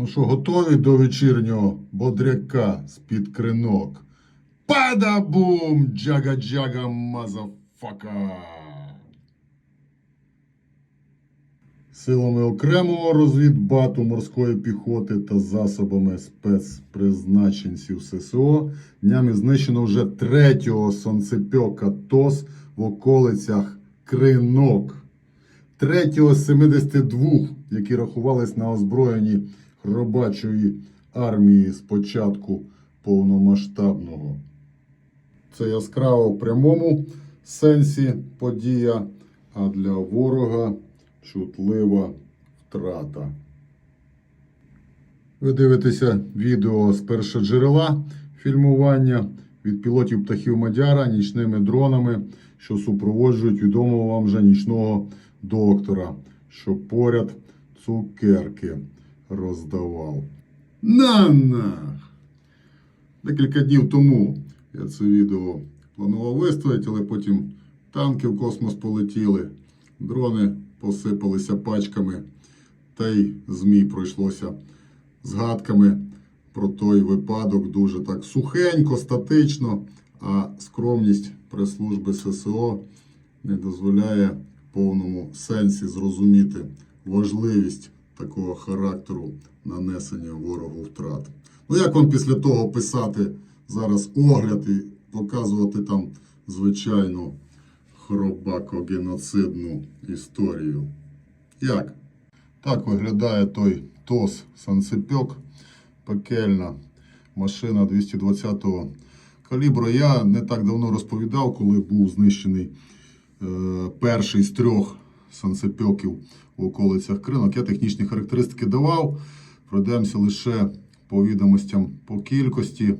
Ну що, готові до вечірнього бодряка з-під кринок? Падабум! Джага-джага мазафака! Силами окремого розвідбату морської піхоти та засобами спецпризначенців ССО днями знищено вже третього сонцепьока ТОС в околицях Кринок. Третього з 72, які рахувались на озброєнні хробачої армії з початку повномасштабного. Це яскраво в прямому сенсі подія, а для ворога чутлива втрата. Ви дивитеся відео з першоджерела фільмування від пілотів птахів Мадяра нічними дронами, що супроводжують відомого вам вже нічного доктора, що поряд цукерки роздавав. На нах! Декілька днів тому я це відео планував виставити, але потім танки в космос полетіли, дрони посипалися пачками, та й ЗМІ пройшлося згадками про той випадок дуже так сухенько, статично, а скромність прес-служби ССО не дозволяє в повному сенсі зрозуміти важливість такого характеру нанесення ворогу втрат. Ну як вам після того писати зараз огляд і показувати там звичайну хробако-геноцидну історію? Як? Так виглядає той ТОС Санцепьок. Пекельна машина 220-го калібру. Я не так давно розповідав, коли був знищений е, перший з трьох санцепьоків в околицях Кринок. Я технічні характеристики давав. Пройдемося лише по відомостям по кількості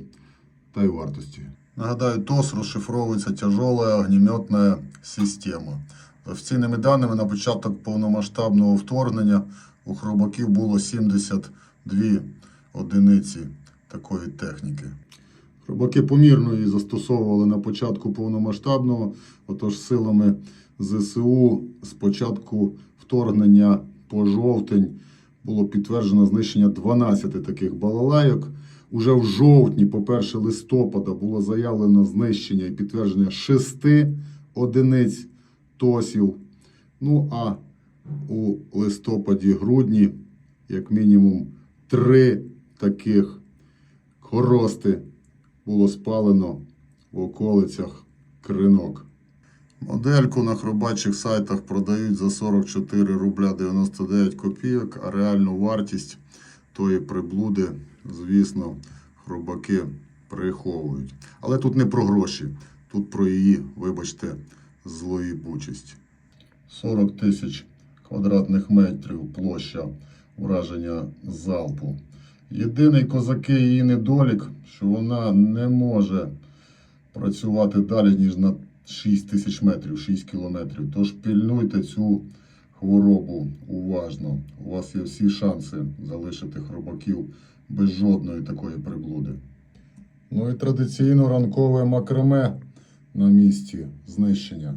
та й вартості. Нагадаю, ТОС розшифровується тяжола огнеметна система. За офіційними даними, на початок повномасштабного вторгнення у хробаків було 72 одиниці такої техніки. Хробаки помірно її застосовували на початку повномасштабного, отож силами ЗСУ з початку вторгнення по жовтень було підтверджено знищення 12 таких балалайок. Уже в жовтні, по 1 листопада, було заявлено знищення і підтвердження 6 одиниць ТОСів. Ну а у листопаді-грудні, як мінімум, три таких хорости було спалено в околицях Кринок. Модельку на хробачих сайтах продають за 44 рубля 99 копійок, а реальну вартість тої приблуди, звісно, хробаки приховують. Але тут не про гроші, тут про її, вибачте, злоїбучість. 40 тисяч квадратних метрів площа враження залпу. Єдиний козаки її недолік, що вона не може працювати далі, ніж на 6 тисяч метрів, 6 кілометрів. Тож пильнуйте цю хворобу уважно. У вас є всі шанси залишити хробаків без жодної такої приблуди. Ну і традиційно ранкове макраме на місці знищення.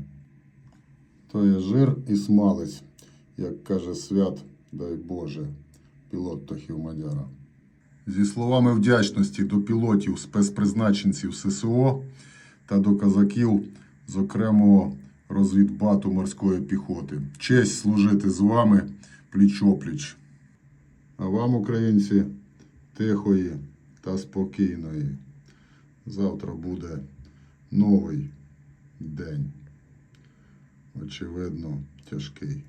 То є жир і смалець, як каже свят, дай Боже, пілот Тохів Мадяра. Зі словами вдячності до пілотів спецпризначенців ССО та до казаків з окремого розвідбату морської піхоти. Честь служити з вами пліч-опліч. А вам, українці, тихої та спокійної. Завтра буде новий день. Очевидно, тяжкий.